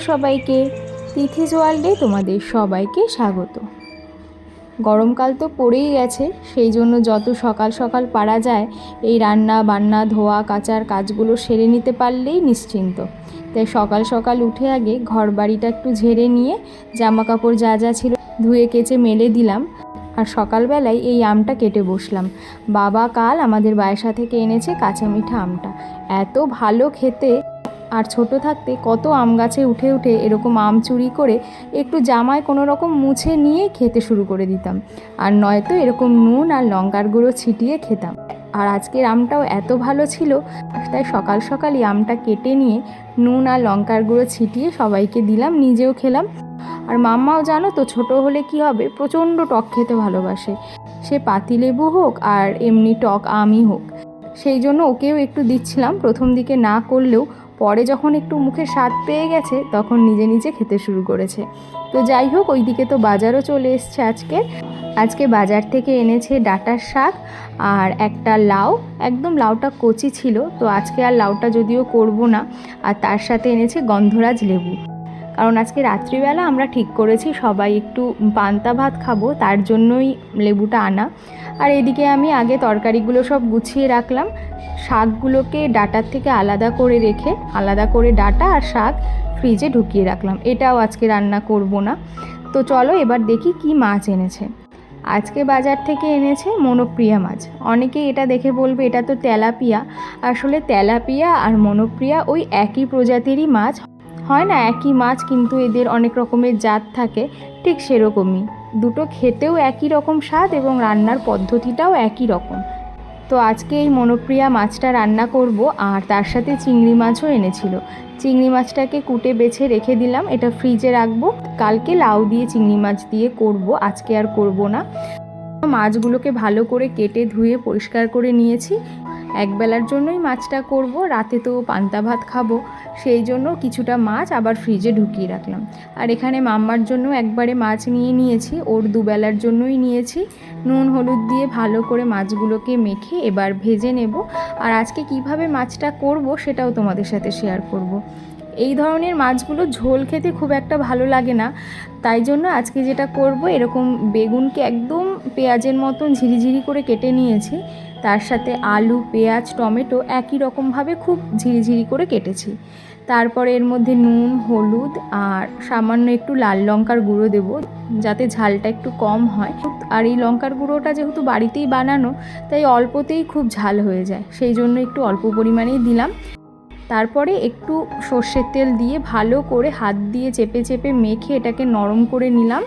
সবাইকে। তিথিস ওয়ার্ল্ডে তোমাদের সবাইকে স্বাগত। গরমকাল তো পড়েই গেছে, সেই জন্য যত সকাল সকাল পারা যায়, এই রান্না, বান্না, ধোয়া, কাচার কাজগুলো সেরে নিতে পারলেই নিশ্চিন্ত। তাই সকাল সকাল উঠে আগে ঘর বাড়িটা একটু ঝেড়ে নিয়ে জামা কাপড় যা যা ছিল ধুয়ে কেচে মেলে দিলাম। আর সকালবেলায় এই আমটা কেটে বসলাম। বাবা কাল আমাদের বায়সা থেকে এনেছে কাঁচা মিঠা আমটা। এত ভালো খেতে! আর ছোট থাকতে কত আম গাছে উঠে উঠে এরকম আম চুরি করে একটু জামায় কোনো রকম মুছে নিয়ে খেতে শুরু করে দিতাম। আর নয়তো এরকম নুন আর লঙ্কার গুঁড়ো ছিটিয়ে খেতাম। আর আজকের আমটাও এত ভালো ছিল, তাই সকাল সকালই আমটা কেটে নিয়ে নুন আর লঙ্কার গুঁড়ো ছিটিয়ে সবাইকে দিলাম, নিজেও খেলাম। আর মাম্মাও জানো তো, ছোট হলে কি হবে, প্রচণ্ড টক খেতে ভালোবাসে। সে পাতিলেবু হোক আর এমনি টক আমই হোক। সেই জন্য ওকেও একটু দিচ্ছিলাম, প্রথম দিকে না করলেও পরে যখন একটু মুখে স্বাদ পেয়ে গেছে, তখন নিজে নিজে খেতে শুরু করেছে। তো যাই হোক, ওইদিকে তো বাজারও চলে এসছে আজকে। আজকে বাজার থেকে এনেছে ডাটার শাক আর একটা লাউ। একদম লাউটা কচি ছিল, তো আজকে আর লাউটা যদিও করব না, আর তার সাথে এনেছে গন্ধরাজ লেবু। কারণ আজকে রাত্রিবেলা আমরা ঠিক করেছি সবাই একটু পান্তা ভাত খাব, তার জন্যই লেবুটা আনা। আর এদিকে আমি আগে তরকারিগুলো সব গুছিয়ে রাখলাম। শাকগুলোকে ডাটার থেকে আলাদা করে রেখে, আলাদা করে ডাটা আর শাক ফ্রিজে ঢুকিয়ে রাখলাম। এটাও আজকে রান্না করব না। তো চলো এবার দেখি কি মাছ এনেছে। আজকে বাজার থেকে এনেছে মনোপ্রিয়া মাছ। অনেকেই এটা দেখে বলবে, এটা তো তেলাপিয়া। আসলে তেলাপিয়া আর মনোপ্রিয়া ওই একই প্রজাতিরই মাছ। হয় না, একই মাছ, কিন্তু এদের অনেক রকমের জাত থাকে। ঠিক সেরকমই। দুটো খেতেও একই রকম স্বাদ এবং রান্নার পদ্ধতিটাও একই রকম। তো আজকে এই মনোপ্রিয়া মাছটা রান্না করব আর তার সাথে চিংড়ি মাছও এনেছিল। চিংড়ি মাছটাকে কুটে বেছে রেখে দিলাম, এটা ফ্রিজে রাখব। কালকে লাউ দিয়ে চিংড়ি মাছ দিয়ে করব, আজকে আর করব না। মাছগুলোকে ভালো করে কেটে ধুয়ে পরিষ্কার করে নিয়েছি। একবেলার জন্যই মাছটা করব, রাতে তো পান্তা ভাত খাব, সেই জন্য কিছুটা মাছ আবার ফ্রিজে ঢুকিয়ে রাখলাম। আর এখানে মাম্মার জন্য একবারে মাছ নিয়ে নিয়েছি, ওর দুবেলার জন্যই নিয়েছি। নুন, হলুদ দিয়ে ভালো করে মাছগুলোকে মেখে এবার ভেজে নেব। আর আজকে কীভাবে মাছটা করব সেটাও তোমাদের সাথে শেয়ার করব। এই ধরনের মাছগুলো ঝোল খেতে খুব একটা ভালো লাগে না, তাই জন্য আজকে যেটা করব এরকম বেগুনকে একদম পেঁয়াজের মতন ঝিরিঝিরি করে কেটে নিয়েছি। তার সাথে আলু, পেঁয়াজ, টমেটো একই রকমভাবে খুব ঝিরিঝিরি করে কেটেছি। তারপরে এর মধ্যে নুন, হলুদ আর সামান্য একটু লাল লঙ্কার গুঁড়ো দেবো, যাতে ঝালটা একটু কম হয়। আর এই লঙ্কার গুঁড়োটা যেহেতু বাড়িতেই বানানো, তাই অল্পতেই খুব ঝাল হয়ে যায়। সেই জন্য একটু অল্প পরিমাণেই দিলাম। তারপরে একটু সর্ষের তেল দিয়ে ভালো করে হাত দিয়ে চেপে চেপে মেখে এটাকে নরম করে নিলাম।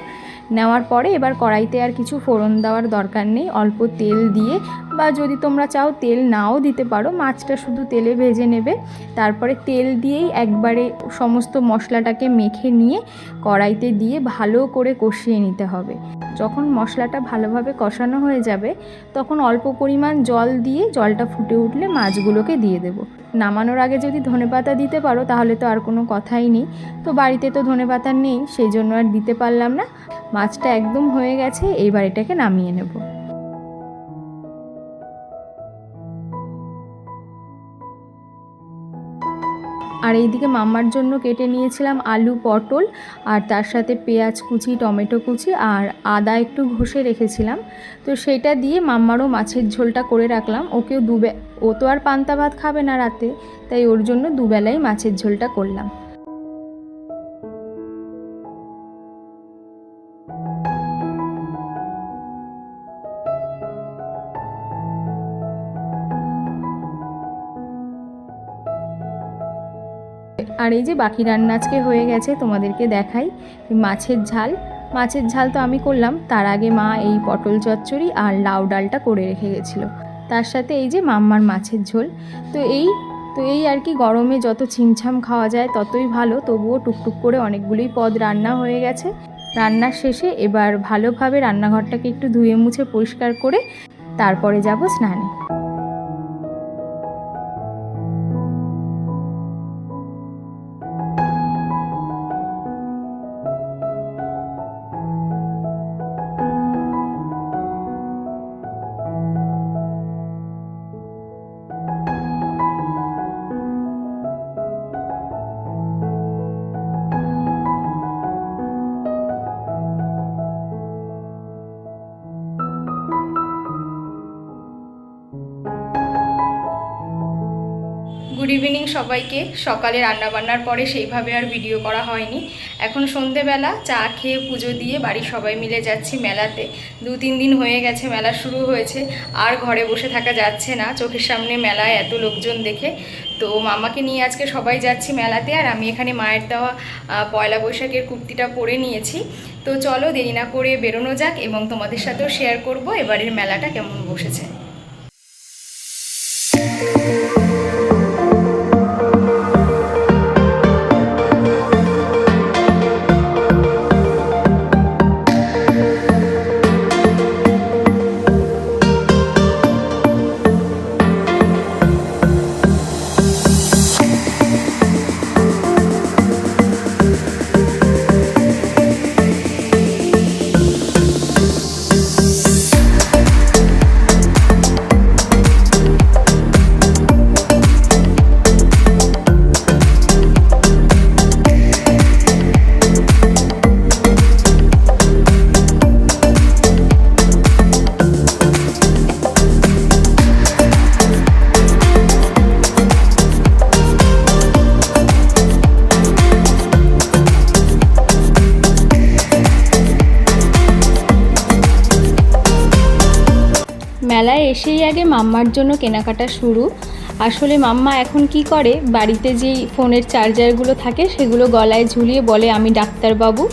নেওয়ার পরে এবার কড়াইতে আর কিছু ফোড়ন দেওয়ার দরকার নেই। অল্প তেল দিয়ে বা যদি তোমরা চাও তেল নাও দিতে পারো, মাছটা শুধু তেলে ভেজে নেবে। তারপরে তেল দিয়েই একবারে সমস্ত মশলাটাকে মেখে নিয়ে কড়াইতে দিয়ে ভালো করে কষিয়ে নিতে হবে। যখন মশলাটা ভালোভাবে কষানো হয়ে যাবে, তখন অল্প পরিমাণ জল দিয়ে জলটা ফুটে উঠলে মাছগুলোকে দিয়ে দেবো। নামানোর আগে যদি ধনেপাতা দিতে পারো, তাহলে তো আর কোনো কথাই নেই। তো বাড়িতে তো ধনেপাতা নেই, সেই জন্য আর দিতে পারলাম না। মাছটা একদম হয়ে গেছে এইবার এটাকে নামিয়ে নেব। আর এইদিকে মাম্মার জন্য কেটে নিয়েছিলাম আলু, পটল, আর তার সাথে পেঁয়াজ কুচি, টমেটো কুচি, আর আদা একটু ঘষে রেখেছিলাম। তো সেটা দিয়ে মাম্মারও মাছের ঝোলটা করে রাখলাম। ওকেও দুবে ও তো আর পান্তা ভাত খাবে না রাতে, তাই ওর জন্য দুবেলাই মাছের ঝোলটা করলাম। আর এই যে বাকি রান্না আজকে হয়ে গেছে, তোমাদেরকে দেখাই। মাছের ঝাল। মাছের ঝাল তো আমি করলাম। তার আগে মা এই পটল চচ্চড়ি আর লাউ ডালটা করে রেখে গেছিল। তার সাথে এই যে মাম্মার মাছের ঝোল। তো এই তো এই আর কি গরমে যত ছিমছাম খাওয়া যায় ততই ভালো। তবুও টুকটুক করে অনেকগুলোই পদ রান্না হয়ে গেছে। রান্নার শেষে এবার ভালোভাবে রান্নাঘরটাকে একটু ধুয়ে মুছে পরিষ্কার করে তারপরে যাব স্নানে। সবাইকে। সকালে রান্নাবান্নার পরে সেইভাবে আর ভিডিও করা হয়নি। এখন সন্ধেবেলা চা খেয়ে পুজো দিয়ে বাড়ির সবাই মিলে যাচ্ছি মেলাতে। দু, তিন দিন হয়ে গেছে, মেলা শুরু হয়েছে। আর ঘরে বসে থাকা যাচ্ছে না। চোখের সামনে মেলায় এত লোকজন দেখে। তো মামাকে নিয়ে আজকে সবাই যাচ্ছি মেলাতে আর আমি এখানে মায়ের দেওয়া পয়লা বৈশাখের কুর্তিটা পরে নিয়েছি। তো চলো দেরি না করে বেরোনো যাক এবং তোমাদের সাথেও শেয়ার করব। এবারের মেলাটা কেমন বসেছে। এসেই আগে মাম্মার জন্য কেনাকাটা শুরু। আসলে মাম্মা এখন কি করে? বাড়িতে যেই ফোনের চার্জারগুলো থাকে, সেগুলো গলায় ঝুলিয়ে বলে, আমি ডাক্তারবাবু।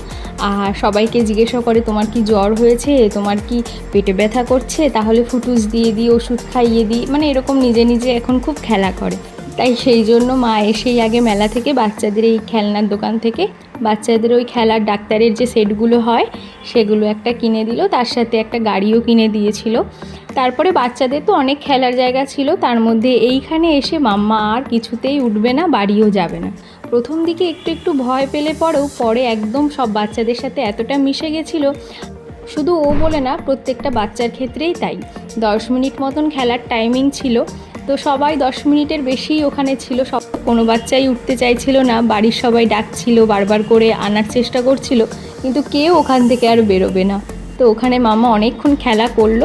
আর সবাইকে জিজ্ঞাসা করে, তোমার কি জ্বর হয়েছে? তোমার কি পেটে ব্যথা করছে? তাহলে ফুটুস দিয়ে দিই, ওষুধ খাইয়ে দিই। মানে এরকম নিজে নিজে এখন খুব খেলা করে। তাই সেই জন্য মা এসেই আগে মেলা থেকে বাচ্চাদের এই খেলনার দোকান থেকে বাচ্চাদের ওই খেলার ডাক্তারের যে সেটগুলো হয়, সেগুলো একটা কিনে দিল, তার সাথে একটা গাড়িও কিনে দিয়েছিল। তারপরে বাচ্চাদের তো অনেক খেলার জায়গা ছিল, তার মধ্যে এইখানে এসে মাম্মা আর কিছুতেই উঠবে না, বাড়িও যাবে না। প্রথম দিকে একটু একটু ভয় পেলে পরেও, পরে একদম সব বাচ্চাদের সাথে এতটা মিশে গেছিল, শুধু ও বলে না, প্রত্যেকটা বাচ্চার ক্ষেত্রেই তাই। দশ মিনিট মতন খেলার টাইমিং ছিল তো সবাই দশ মিনিটের বেশিই ওখানে ছিল। সব কোনো বাচ্চাই উঠতে চাইছিল না। বাড়ির সবাই ডাকছিল, বারবার করে আনার চেষ্টা করছিল। কিন্তু কেউ ওখান থেকে আর বেরোবে না। তো ওখানে মামা অনেকক্ষণ খেলা করল।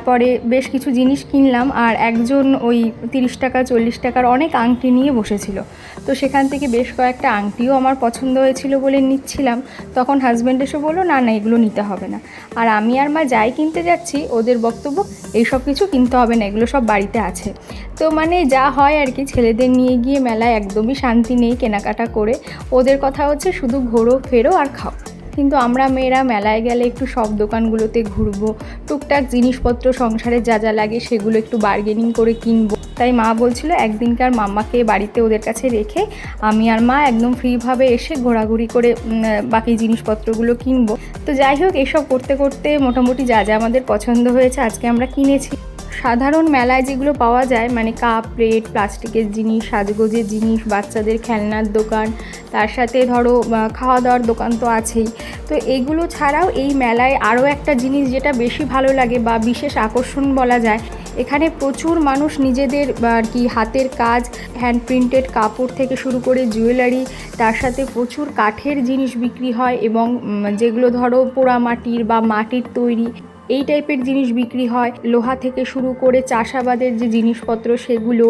তারপরে বেশ কিছু জিনিস কিনলাম আর একজন ওই তিরিশ টাকা, চল্লিশ টাকার অনেক আংটি নিয়ে বসেছিল। তো সেখান থেকে বেশ কয়েকটা আংটিও আমার পছন্দ হয়েছিল বলে নিচ্ছিলাম। তখন হাজব্যান্ড এসে বলল, না না, এগুলো নিতে হবে না। আর আমি আর মা যাই কিনতে যাচ্ছি, ওদের বক্তব্য এইসব কিছু কিনতে হবে না, এগুলো সব বাড়িতে আছে। তো মানে যা হয় আর কি, ছেলেদের নিয়ে গিয়ে মেলায় একদমই শান্তি নেই কেনাকাটা করে। ওদের কথা হচ্ছে, শুধু ঘোরো, ফেরো আর খাও। কিন্তু আমরা মেয়েরা মেলায় গেলে একটু সব দোকানগুলোতে ঘুরবো, টুকটাক জিনিসপত্র, সংসারে যা যা লাগে সেগুলো একটু বার্গেনিং করে কিনবো। তাই মা বলছিল, একদিনকার মাম্মাকে বাড়িতে ওদের কাছে রেখে আমি আর মা একদম ফ্রিভাবে এসে ঘোরাঘুরি করে বাকি জিনিসপত্রগুলো কিনবো। তো যাই হোক, এসব করতে করতে মোটামুটি যা যা আমাদের পছন্দ হয়েছে আজকে আমরা কিনেছি। সাধারণ মেলায় যেগুলো পাওয়া যায় মানে কাপ, প্লেট, প্লাস্টিকের জিনিস, সাজগোজের জিনিস, বাচ্চাদের খেলনার দোকান, তার সাথে ধরো খাওয়া দাওয়ার দোকান তো আছেই। তো এগুলো ছাড়াও এই মেলায় আরও একটা জিনিস যেটা বেশি ভালো লাগে বা বিশেষ আকর্ষণ বলা যায়, এখানে প্রচুর মানুষ নিজেদের আর কি, হাতের কাজ হ্যান্ড প্রিন্টেড কাপড় থেকে শুরু করে জুয়েলারি তার সাথে প্রচুর কাঠের জিনিস বিক্রি হয় এবং যেগুলো ধরো পোড়ামাটির বা মাটির তৈরি এই টাইপের জিনিস বিক্রি হয়। লোহা থেকে শুরু করে চাষাবাদের যে জিনিসপত্র, সেগুলো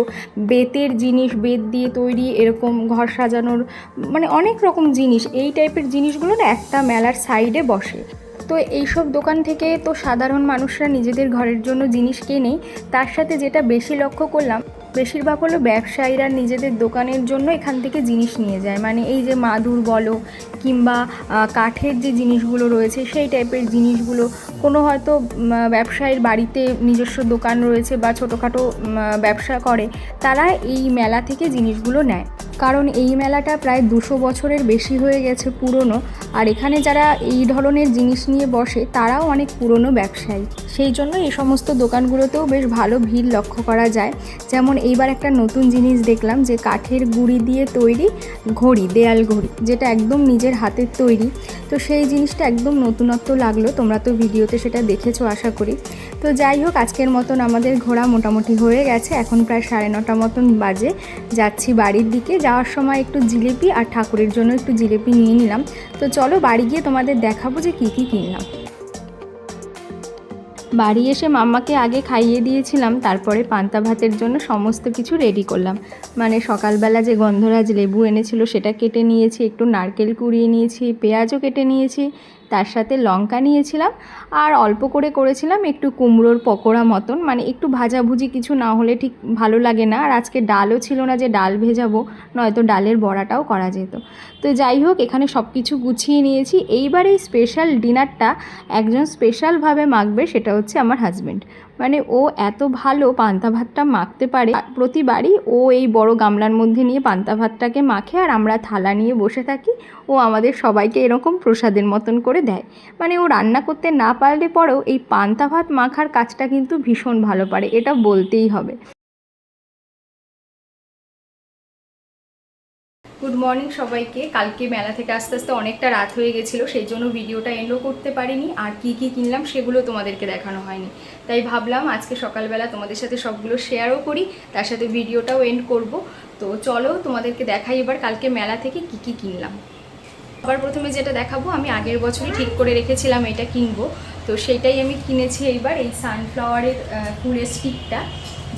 বেতের জিনিস, বেত দিয়ে তৈরি এরকম ঘর সাজানোর মানে অনেক রকম জিনিস। এই টাইপের জিনিসগুলো না একটা মেলার সাইডে বসে। তো এইসব দোকান থেকে তো সাধারণ মানুষরা নিজেদের ঘরের জন্য জিনিস কেনে। তার সাথে যেটা বেশি লক্ষ্য করলাম বেশিরভাগ হলো ব্যবসায়ীরা নিজেদের দোকানের জন্য এখান থেকে জিনিস নিয়ে যায়। মানে এই যে মাদুর বলো কিংবা কাঠের যে জিনিসগুলো রয়েছে সেই টাইপের জিনিসগুলো, কোনো হয়তো ব্যবসায়ীর বাড়িতে নিজস্ব দোকান রয়েছে বা ছোটোখাটো ব্যবসা করে, তারা এই মেলা থেকে জিনিসগুলো নেয়। কারণ এই মেলাটা প্রায় দুশো বছরের বেশি হয়ে গেছে পুরনো। আর এখানে যারা এই ধরনের জিনিস নিয়ে বসে, তারাও অনেক পুরনো ব্যবসায়ী। সেই জন্য এই সমস্ত দোকানগুলোতেও বেশ ভালো ভিড় লক্ষ্য করা যায়। যেমন এইবার একটা নতুন জিনিস দেখলাম যে কাঠের গুঁড়ি দিয়ে তৈরি ঘড়ি, দেয়াল ঘড়ি, যেটা একদম নিজের হাতের তৈরি। তো সেই জিনিসটা একদম নতুনত্ব লাগল। তোমরা তো ভিডিওতে সেটা দেখেছ, আশা করি। তো যাই হোক, আজকের মতন আমাদের ঘোরা মোটামুটি হয়ে গেছে। এখন প্রায় সাড়ে নটা মতন বাজে। যাচ্ছি বাড়ির দিকে। যাওয়ার সময় একটু জিলিপি আর ঠাকুরের জন্য একটু জিলিপি নিয়ে নিলাম। তো চলো বাড়ি গিয়ে তোমাদের দেখাবো যে কী কী কিনলাম। বাড়ি এসে মাম্মাকে আগে খাইয়ে দিয়েছিলাম, তারপরে পান্তা ভাতের জন্য সমস্ত কিছু রেডি করলাম। মানে সকালবেলা যে গন্ধরাজ লেবু এনেছিল সেটা কেটে নিয়েছি, একটু নারকেল কুড়িয়ে নিয়েছি, পেঁয়াজও কেটে নিয়েছি, তার সাথে লঙ্কা নিয়েছিলাম আর অল্প করে করেছিলাম একটু কুমড়োর পকোড়া মতন। মানে একটু ভাজাভুজি কিছু না হলে ঠিক ভালো লাগে না। আর আজকে ডালও ছিল না যে ডাল ভেজাবো, নয়তো ডালের বড়াটাও করা যেত। তো যাই হোক, এখানে সব কিছু গুছিয়ে নিয়েছি। এইবার এই স্পেশাল ডিনারটা একজন স্পেশালভাবে মাখবে, সেটা হচ্ছে আমার হাজব্যান্ড মানে ও এত ভালো পান্তা ভাতটা মাখতে পারে প্রতিবারই ও এই বড় গামলার মধ্যে নিয়ে পান্তা ভাতটাকে মাখে আর আমরা থালা নিয়ে বসে থাকি। ও আমাদের সবাইকে এরকম প্রসাদের মতন করে দেয়। মানে ও রান্না করতে না পারলে পরেও এই পান্তা ভাত মাখার কাজটা কিন্তু ভীষণ ভালো পারে, এটা বলতেই হবে। গুড মর্নিং সবাইকে। কালকে মেলা থেকে আস্তে আস্তে অনেকটা রাত হয়ে গেছিল, সেই জন্য ভিডিওটা এন্ডও করতে পারিনি। আর কি কি কিনলাম সেগুলো তোমাদেরকে দেখানো হয়নি। তাই ভাবলাম আজকে সকালবেলা তোমাদের সাথে সবগুলো শেয়ারও করি, তার সাথে ভিডিওটাও এন্ড করব। তো চলো তোমাদেরকে দেখাই এবার কালকে মেলা থেকে কি কি কিনলাম। আবার প্রথমে যেটা দেখাবো, আমি আগের বছরই ঠিক করে রেখেছিলাম এটা কিনবো। তো সেইটাই আমি কিনেছি এইবার এই সানফ্লাওয়ারের ফুলের স্টিকটা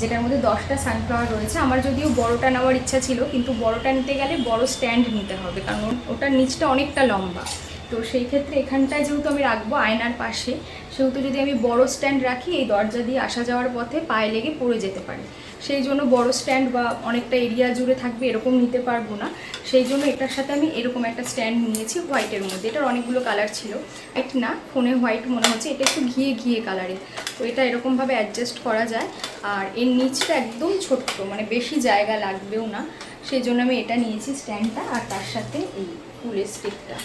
যেটার মধ্যে দশটা সানফ্লাওয়ার রয়েছে। আমার যদিও বড়টা নেওয়ার ইচ্ছা ছিল, কিন্তু বড়টা নিতে গেলে বড় স্ট্যান্ড নিতে হবে, কারণ ওটার নিচটা অনেকটা লম্বা। তো সেই ক্ষেত্রে এখানটায় যেহেতু আমি রাখব আয়নার পাশে, সেহেতু যদি আমি বড় স্ট্যান্ড রাখি, এই দরজা দিয়ে আসা যাওয়ার পথে পায়ে লেগে পড়ে যেতে পারে। সেই জন্য বড় স্ট্যান্ড বা অনেকটা এরিয়া জুড়ে থাকবে এরকম নিতে পারব না। সেই জন্য এটার সাথে আমি এরকম একটা স্ট্যান্ড নিয়েছি হোয়াইটের মধ্যে। এটার অনেকগুলো কালার ছিল। হোয়াইট না ফোনে হোয়াইট মনে হচ্ছে। এটা একটু ঘিয়ে ঘিয়ে কালারের তো এটা এরকমভাবে অ্যাডজাস্ট করা যায়। আর এর নিচটা একদম ছোট্ট মানে বেশি জায়গা লাগবেও না। সেই জন্য আমি এটা নিয়েছি স্ট্যান্ডটা আর তার সাথে এই ফুলের স্টিকটা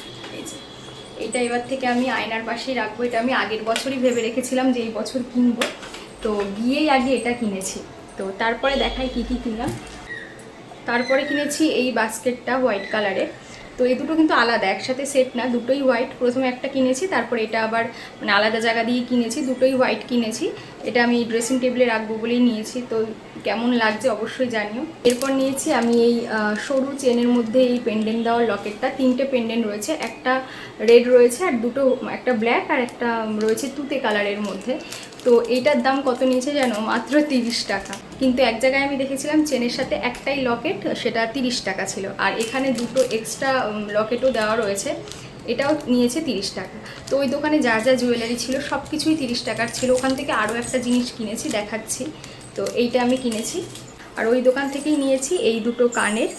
এটা এবার থেকে আমি আয়নার পাশেই রাখব। এটা আমি আগের বছরই ভেবে রেখেছিলাম যে এই বছর কিনবো। তো গিয়েই আগে এটা কিনেছি। তো তারপরে দেখাই কী কী কিনলাম। তারপরে কিনেছি এই বাস্কেটটা হোয়াইট কালারের। তো এই দুটো কিন্তু আলাদা, একসাথে সেট না, দুটোই হোয়াইট প্রথমে একটা কিনেছি, তারপর এটা আবার মানে আলাদা জায়গা দিয়ে কিনেছি, দুটোই হোয়াইট কিনেছি। এটা আমি ড্রেসিং টেবিলে রাখব বলেই নিয়েছি, তো কেমন লাগছে অবশ্যই জানিও। এরপর নিয়েছি আমি এই সরু চেনের মধ্যে এই পেন্ডেন্ট দেওয়ার লকেটটা। তিনটে পেন্ডেন্ট রয়েছে, একটা রেড রয়েছে আর দুটো, একটা ব্ল্যাক আর একটা রয়েছে তুতে কালারের মধ্যে। তো এইটার দাম কত নিয়েছে জানো? মাত্র তিরিশ টাকা। কিন্তু এক জায়গায় আমি দেখেছিলাম চেনের সাথে একটাই লকেট, সেটা তিরিশ টাকা ছিল। আর এখানে দুটো এক্সট্রা লকেটও দেওয়া রয়েছে। এটাও নিয়েছে তিরিশ টাকা। তো ওই দোকানে যা যা জুয়েলারি ছিল সব কিছুই তিরিশ টাকার ছিল। ওখান থেকে আরও একটা জিনিস কিনেছি, দেখাচ্ছি। তো এইটা আমি কিনেছি। আর ওই দোকান থেকেই নিয়েছি এই দুটো কানের।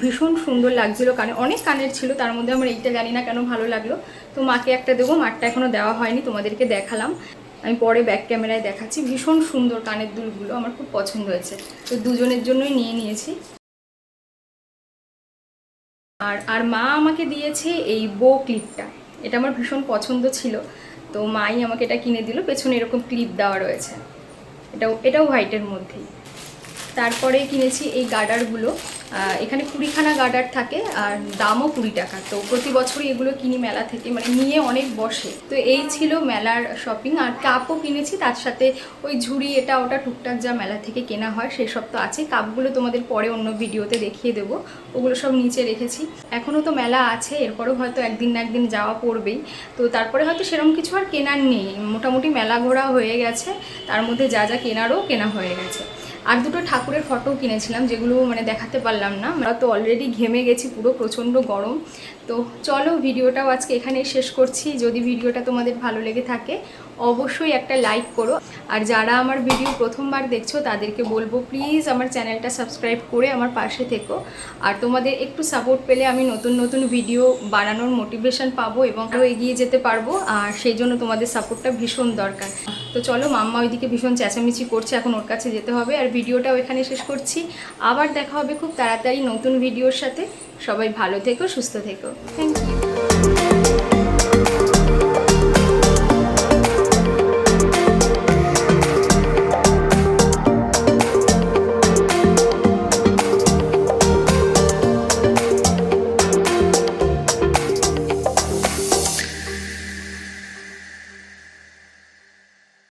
ভীষণ সুন্দর লাগছিল কানে অনেক কানের ছিল, তার মধ্যে আমার এইটা জানি না কেন ভালো লাগল। তো মাকে একটা দেবো মারটা এখনও দেওয়া হয়নি, তোমাদেরকে দেখালাম। আমি পরে ব্যাক ক্যামেরায় দেখাচ্ছি। ভীষণ সুন্দর কানের দুলগুলো, আমার খুব পছন্দ হয়েছে। তো দুজনের জন্যই নিয়ে নিয়েছি। আর আর মা আমাকে দিয়েছে এই বো ক্লিপটা এটা আমার ভীষণ পছন্দ ছিল। তো মাই আমাকে এটা কিনে দিল, পেছনে এরকম ক্লিপ দেওয়া রয়েছে। এটাও এটাও হোয়াইটের মধ্যেই। তারপরে কিনেছি এই গার্ডারগুলো এখানে কুড়িখানা গার্ডার থাকে আর দামও কুড়ি টাকা। তো প্রতি বছরই এগুলো কিনি মেলা থেকে মানে নিয়ে অনেক বসে। তো এই ছিল মেলার শপিং আর কাপও কিনেছি, তার সাথে ওই ঝুড়ি, এটা, ওটা, টুকটাক যা মেলা থেকে কেনা হয় সেই সব তো আছে। কাপগুলো তোমাদের পরে অন্য ভিডিওতে দেখিয়ে দেবো। ওগুলো সব নিচে রেখেছি। এখনও তো মেলা আছে, এরপরেও হয়তো একদিন না একদিন যাওয়া পড়বেই। তো তারপরে হয়তো সেরকম কিছু আর কেনার নেই। মোটামুটি মেলা ঘোরা হয়ে গেছে। তার মধ্যে যা যা কেনারও কেনা হয়ে গেছে। আর দুটো ঠাকুরের ফটো কিনেছিলাম, যেগুলো মানে দেখাতে পারলাম না। আমরা তো অলরেডি ঘেমে গেছি, পুরো প্রচণ্ড গরম। তো চলো ভিডিওটাও আজকে এখানেই শেষ করছি। যদি ভিডিওটা তোমাদের ভালো লেগে থাকে অবশ্যই একটা লাইক করো। আর যারা আমার ভিডিও প্রথমবার দেখছ, তাদেরকে বলব প্লিজ আমার চ্যানেলটা সাবস্ক্রাইব করে আমার পাশে থেকো। আর তোমাদের একটু সাপোর্ট পেলে আমি নতুন নতুন ভিডিও বানানোর মোটিভেশন পাবো এবং আরও এগিয়ে যেতে পারব। আর সেই জন্য তোমাদের সাপোর্টটা ভীষণ দরকার। তো চলো, মাম্মা ওইদিকে ভীষণ চেঁচামেচি করছে, এখন ওর কাছে যেতে হবে। আর ভিডিওটাও এখানে শেষ করছি। আবার দেখা হবে খুব তাড়াতাড়ি নতুন ভিডিওর সাথে। সবাই ভালো থেকো, সুস্থ থেকো। Thank you